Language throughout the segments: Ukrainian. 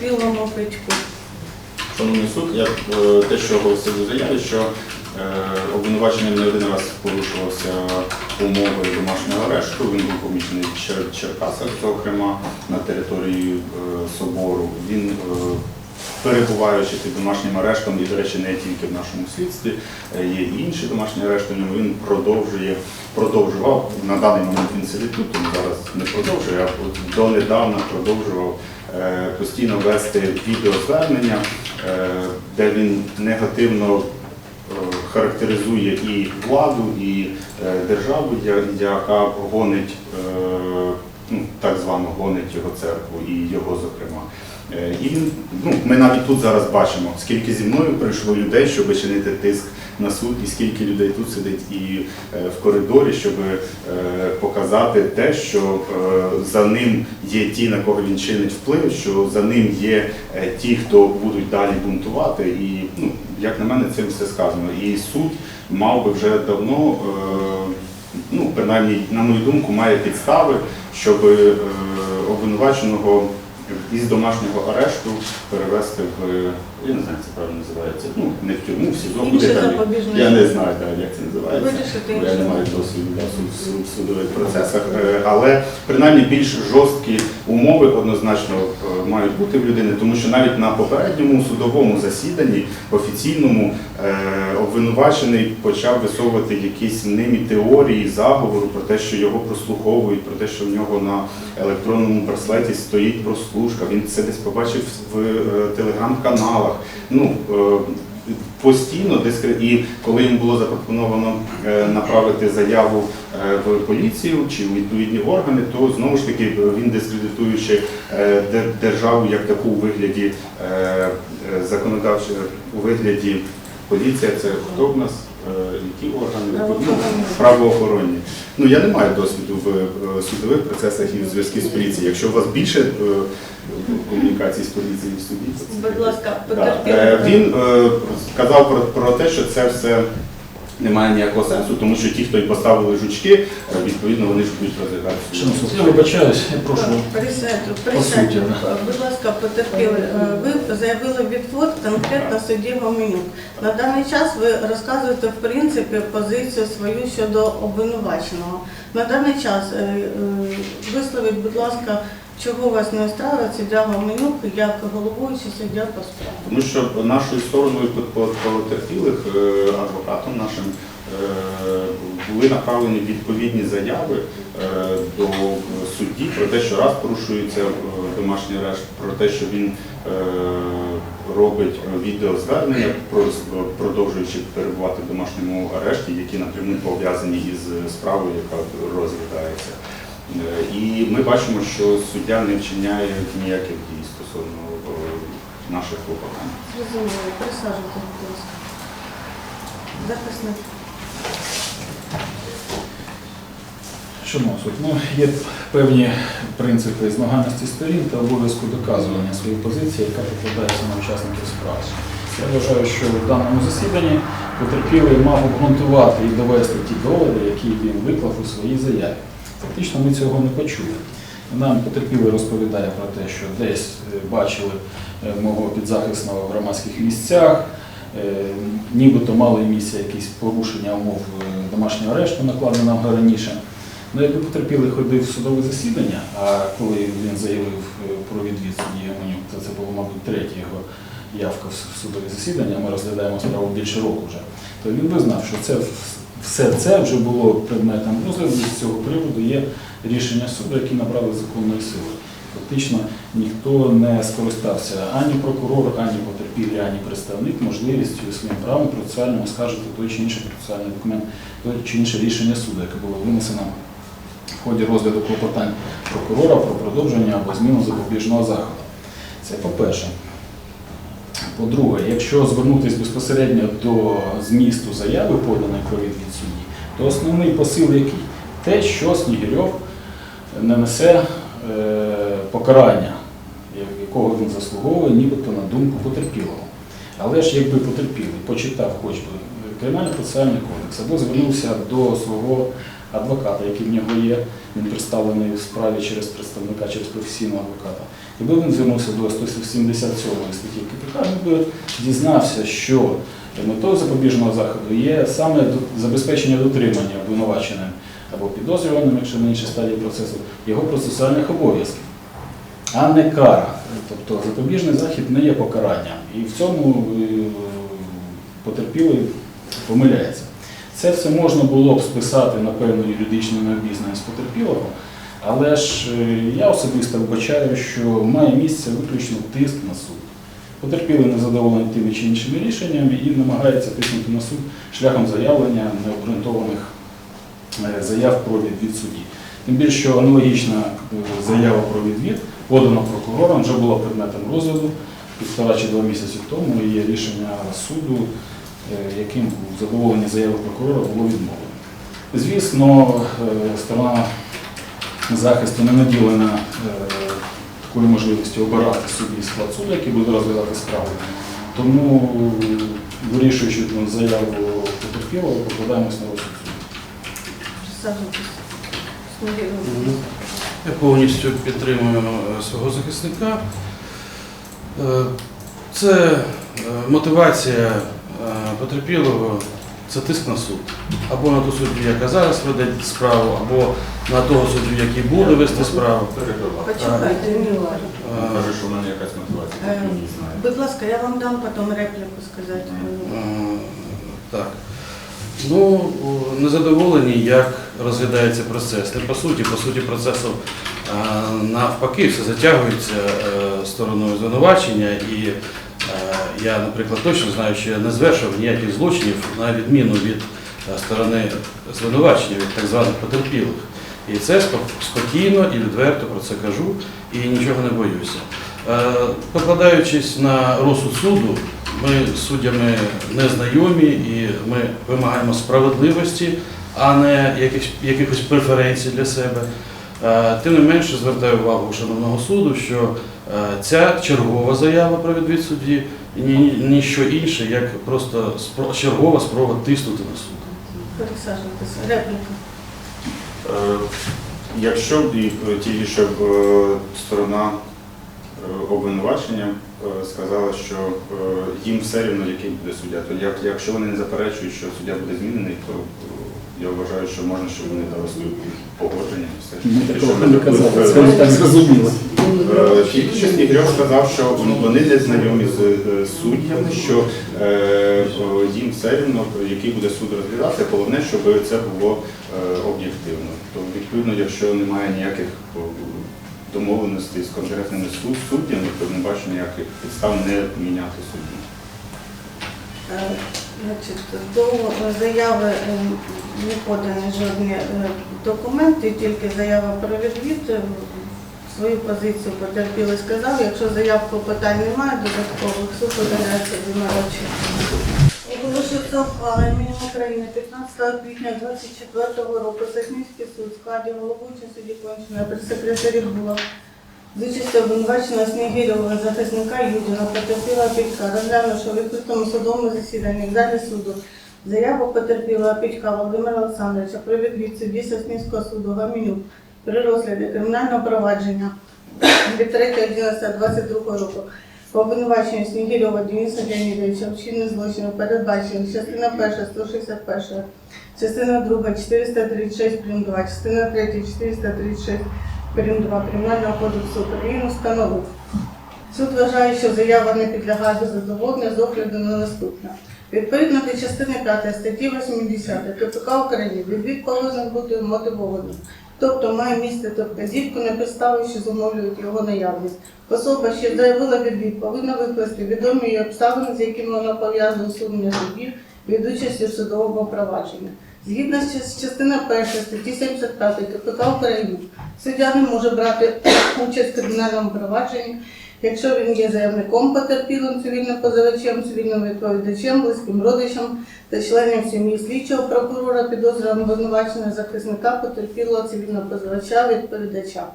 потерпілому Петьку. Шановний суд, я е, те, що оголосив у заяві, що е, не один раз порушувався умови домашнього арешту. Він був помічений в Чер- Черкасах, зокрема на території е, собору. Він е, перебуваючи під домашнім арештом, і, до речі, не тільки в нашому слідстві, є і інші домашні арешти, він продовжує, продовжував, на даний момент він сидить тут, тому зараз не продовжує, а донедавна продовжував постійно вести відеозвернення, е, де він негативно е, характеризує і владу, і е, державу, яка гонить, е, ну, так звано гонить його церкву і його, зокрема. Е, І ну, ми навіть тут зараз бачимо, скільки зі мною прийшло людей, щоб чинити тиск на суд, і скільки людей тут сидить і е, в коридорі, щоб е, показати те, що е, за ним є ті, на кого він чинить вплив, що за ним є ті, хто будуть далі бунтувати. І, ну, як на мене, цим все сказано. І суд мав би вже давно, ну, принаймні, на мою думку, має підстави, щоб е, обвинуваченого із домашнього арешту перевести в, я не знаю, як це правильно називається, ну, не в тюрму, в СІЗО, куди там, я не знаю, так, як це називається. Бо я не маю досвіду да, суд- суд- в судових процесах, Е, але принаймні більш жорсткі умови однозначно е, мають бути в людини, тому що навіть на попередньому судовому засіданні офіційному е, обвинувачений почав висовувати якісь мнимі теорії заговору про те, що його прослуховують, про те, що в нього на електронному браслеті стоїть прослушка. Він це десь побачив в е, телеграм-каналах. Ну, е, постійно і коли їм було запропоновано е, направити заяву е, в поліцію чи у відповідні органи, то знову ж таки він дискредитуючи державу як таку у вигляді законодавчої у вигляді поліція, це хто в нас? Е, Які органи Ну, Правоохоронні. Ну я не маю досвіду в е, судових процесах і в зв'язку з поліцією. Якщо у вас більше е, комунікацій з поліцією в суді, то Будь ласка, Да. Він казав про те, що це все не має ніякого сенсу, тому що ті, хто й поставили жучки, е, відповідно вони ж будуть розглядати. Шановний суд, я вибачаюсь, я прошу. Присядьте, присядьте. Будь ласка, потерпіли. Е, Ви заявили відвод конкретно судді Гоменюк. На даний час ви розказуєте в принципі позицію свою щодо обвинуваченого. На даний час е, висловіть, будь ласка, чого вас не устраює суддя Гоменюк як головуючий суддя по справі. Тому що нашою стороною по- по- потерпілих е, адвокатом нашим е, були направлені відповідні заяви е, до судді про те, що раз порушується домашній арешт, про те, що він робить відеозвернення, продовжуючи перебувати в домашньому арешті, які напряму пов'язані із справою, яка розглядається. Е, І ми бачимо, що суддя не вчиняє ніяких дій стосовно е, наших клопотань. Зрозуміло, присаджуйтесь, будь ласка. Захисник. Шановний суд, ну, є певні принципи змаганості сторін та обов'язку доказування своєї позиції, яка покладається на учасників справи. Я вважаю, що в даному засіданні потерпілий мав обґрунтувати і довести ті доводи, які він виклав у своїй заяві. Фактично ми цього не почули. Нам потерпілий розповідає про те, що десь е, бачили е, мого підзахисного в громадських місцях, е, нібито мали місце якісь порушення умов домашнього арешту, накладеного раніше. Ну, якби потерпілий ходив в судове засідання, а коли він заявив про відвід судді Яменюк, то це було, мабуть, третя його явка в с- в судове засідання, ми розглядаємо справу більше року вже, то він би знав, що це все це вже було предметом розгляду, з цього приводу є рішення суду, які набрали законної сили. Фактично ніхто не скористався ані прокурор, ані потерпілий, ані представник можливістю своїм правом процесуальним оскаржити той чи інший процесуальний документ, той чи інше рішення суду, яке було винесено в ході розгляду клопотань прокурора про продовження або зміну запобіжного заходу. Це по-перше. По-друге, якщо звернутися безпосередньо до змісту заяви, поданої про відвід судді, то основний посил який? Те, що Снігирьов не несе е, покарання, якого він заслуговує, нібито на думку потерпілого. Але ж якби потерпілий, почитав хоч би кримінальний процесуальний кодекс, або звернувся до свого адвоката, який в нього є, він представлений в справі через представника, через професійного адвоката. Якби він звернувся до 177 статті КПК, він би дізнався, що метою запобіжного заходу є саме забезпечення дотримання обвинуваченим або підозрюваним, якщо на іншій стадії процесу, його процесуальних обов'язків, а не кара. Тобто запобіжний захід не є покаранням. І в цьому е, потерпілий помиляється. Це все можна було б списати на певну юридичну необізнаність потерпілого, але ж е, я особисто вбачаю, що має місце виключно тиск на суд. Потерпілий не задоволений тими чи іншими рішеннями і намагається тиснути на суд шляхом заявлення необґрунтованих е, заяв про відвід судді. Тим більше, що аналогічна е, заява про відвід подана прокурором вже була предметом розгляду півтора чи два місяці тому і є рішення суду, яким у задоволенні заяви прокурора було відмовлено. Звісно, е, сторона захисту не наділена е, такою можливістю обирати собі склад суду, який буде розглядати справу. Тому, е, вирішуючи заяву потерпілого, покладаємось на розсуд суду. Я повністю підтримую е, свого захисника. Е, Це е, мотивація е, потерпілого, це тиск на суд. Або на ту суддю, яка зараз веде справу, або на того суддю, який буде вести справу. Почекайте, Мілар. Каже, що в мене якась мотивація, Е, я не знаю. Будь ласка, я вам дам потім репліку сказати. Е, Так. Ну, незадоволені, як розглядається процес. Не по суті, по суті процесу навпаки все затягується е, стороною звинувачення. І е, я, наприклад, точно знаю, що я не звершив ніяких злочинів на відміну від е, сторони звинувачення, від так званих потерпілих. І це спокійно і відверто про це кажу, і нічого не боюся. Е, Покладаючись на розсуд суду, ми з суддями не знайомі і ми вимагаємо справедливості, а не якихось, якихось преференцій для себе. Е, Тим не менше звертаю увагу шановного суду, що ця чергова заява про відвід судді ні, ніщо інше, як просто спро- чергова спроба тиснути на суд. Репліка. Е, Якщо б і е, тільки щоб е, сторона е, обвинувачення е, сказала, що е, їм все рівно, який буде суддя, то як, якщо вони не заперечують, що суддя буде змінений, то е, я вважаю, що можна, щоб вони дали свої погодження. і все. Щоб не казали, це ви так зрозуміли. Е, Тільки що Ігор сказав, що вони не знайомі з е, суддями, що е, їм все рівно, який буде суд розглядати, головне, щоб це було е, об'єктивно. То відповідно, якщо немає ніяких домовленостей з конкретними суддями, то не бачу ніяких підстав не міняти судді. Е, Значить, до заяви е, не подані жодні е, документи, тільки заява про відвід. Свою позицію потерпілий сказав, якщо заяв клопотань немає додаткових, суд подається обвинувачення. Оголошується ухвала імені України 15 квітня 24 року. Сахмівський суд в складі головуючого судді Кончина при секретарі була з участю обвинуваченого Снігирєва захисника Юдіна потерпіла Пітька, розглянувши у відкритому судовому засіданні в залі суду заяву потерпілого Пітька Володимира Олександровича про відвід судді Соснівського суду Гамінюк при розгляді кримінального провадження від 3.11.22 року по обвинуваченню Снігирєва Дениса Леонідовича вчинення злочину передбачено частина 1 161, частина 2 436 прим. 2, частина 3 436 прим. 2 Кримінального кодексу України встановив. Суд вважає, що заява не підлягає до задоволення з огляду на наступне. Відповідно до частини 5 статті 80 КПК України відвід повинен бути мотивованим. Тобто має містити вказівку на підстави, що зумовлюють його наявність. Особа, що заявила відвід, повинна викласти відомі її обставини, з якими вона пов'язана усунення судів від участі в судовому провадженні. Згідно з част- частиною 1 статті 75 КПК України, суддя не може брати участь в кримінальному провадженні, якщо він є заявником потерпілим, цивільним позивачем, цивільним відповідачем, близьким родичем та членом сім'ї слідчого прокурора, підозрюваного обвинуваченого захисника, потерпілого цивільного позивача, відповідача.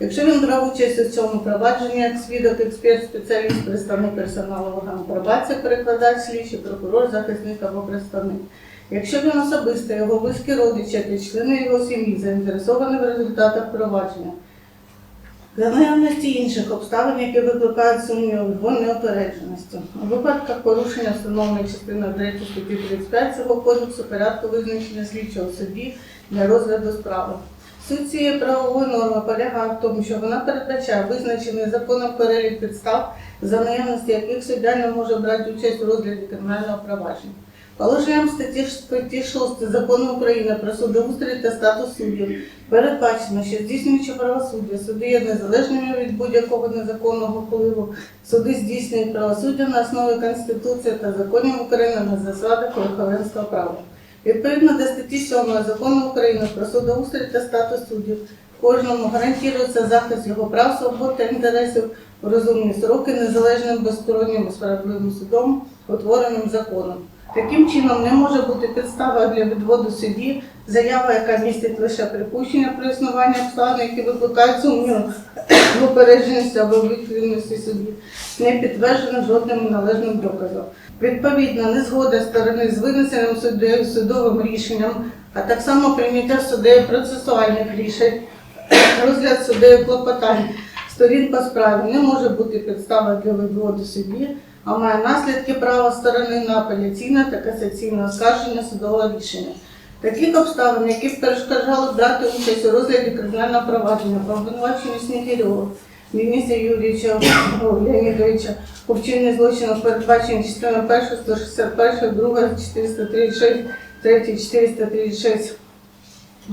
Якщо він брав участь у цьому провадженні як свідок, експерт, спеціаліст, представник персоналу органу пробації, перекладач, слідчий, прокурор, захисник або представник. Якщо він особисто, його близькі родичі та члени його сім'ї заінтересовані в результатах провадження, за наявності інших обставин, які викликають сумніви в неопередженості. У випадках порушення встановленої частиною 3 статті 35 цього кодексу порядку визначення слідчого судді для розгляду справи. Суть цієї правової норми полягає в тому, що вона передбачає визначений законом перелік підстав, за наявності яких суддя не може брати участь у розгляді кримінального провадження. Положенням статті, статті 6 закону України про судоустрій та статус суддів передбачено, що здійснюючи правосуддя, суди є незалежними від будь-якого незаконного впливу. Суди здійснюють правосуддя на основі Конституції та законів України на засадах верховенства права. Відповідно до статті 7 закону України про судоустрій та статус суддів, кожному гарантується захист його прав, свобод та інтересів у розумні сроки незалежним безстороннім справедливим судом, утвореним законом. Таким чином не може бути підстава для відводу судді, заява, яка містить лише припущення про існування обставин, які викликають сумнів в упередженості або об'єктивності судді, не підтверджена жодним належним доказом. Відповідно, незгода сторони з винесеним суддею судовим рішенням, а так само прийняття суддею процесуальних рішень, розгляд суддею клопотань сторін по справі не може бути підставою для відводу судді, а має наслідки права сторони на апеляційне та касаційне оскарження судового рішення. Таких обставин, які перешкоджали брати участь у розгляді кримінального провадження по обвинуваченню Снігирьова, Дениса Юрійовича Леонідовича у вчиненні злочину передбачені частиною 1, 161, 2, 436, 3, 436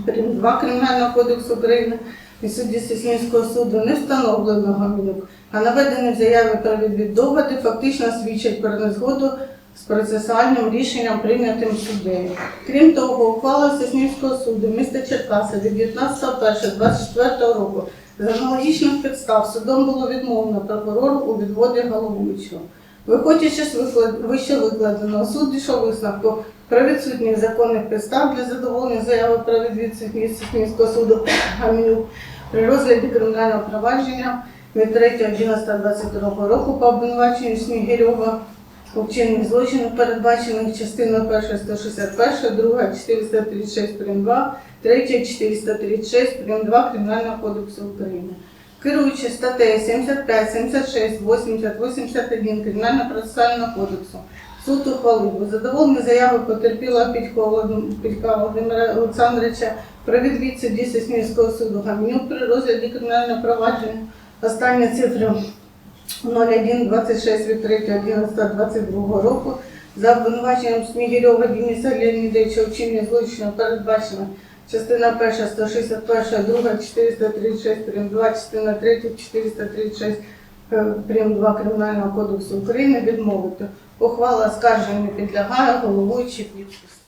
прим. 2 Кримінального кодексу України і судді Соснівського суду не встановлено Гамінюк, а наведені в заяві про відвід доводи фактично свідчать про незгоду з процесуальним рішенням, прийнятим суддею. Крім того, ухвала Соснівського суду міста Черкаси від 19.01.24 року з аналогічних підстав судом було відмовлено прокурору у відводі головуючого. Виходячи з вище викладеного, суд дійшов висновку про відсутність законних підстав для задоволення заяви про відвід Соснівського суду Гамінюк при розгляді кримінального провадження від 3.11.22 року по обвинуваченню Снігирьова у вчиненні злочину, передбачених частиною 1 161, 2 436 прим. 2, 3 436 прим. 2 Кримінального кодексу України. Керуючи статтею 75, 76, 80, 81 Кримінального процесуального кодексу, суд ухвалив у задоволенні заяви Підько Підька Володимира Олександровича про відвід судді Соснівського суду Гамнюк при розгляді кримінального провадження. Остання цифра 0126 від 3.11.22 року за обвинуваченням Снігирьова Дениса Леонідовича вчинення злочину передбачено частина 1, 161, 2, 436, прим. 2, частина 3, 436, е, прим. 2 Кримінального кодексу України відмовити. Ухвала скарження підлягає головуючий підпис.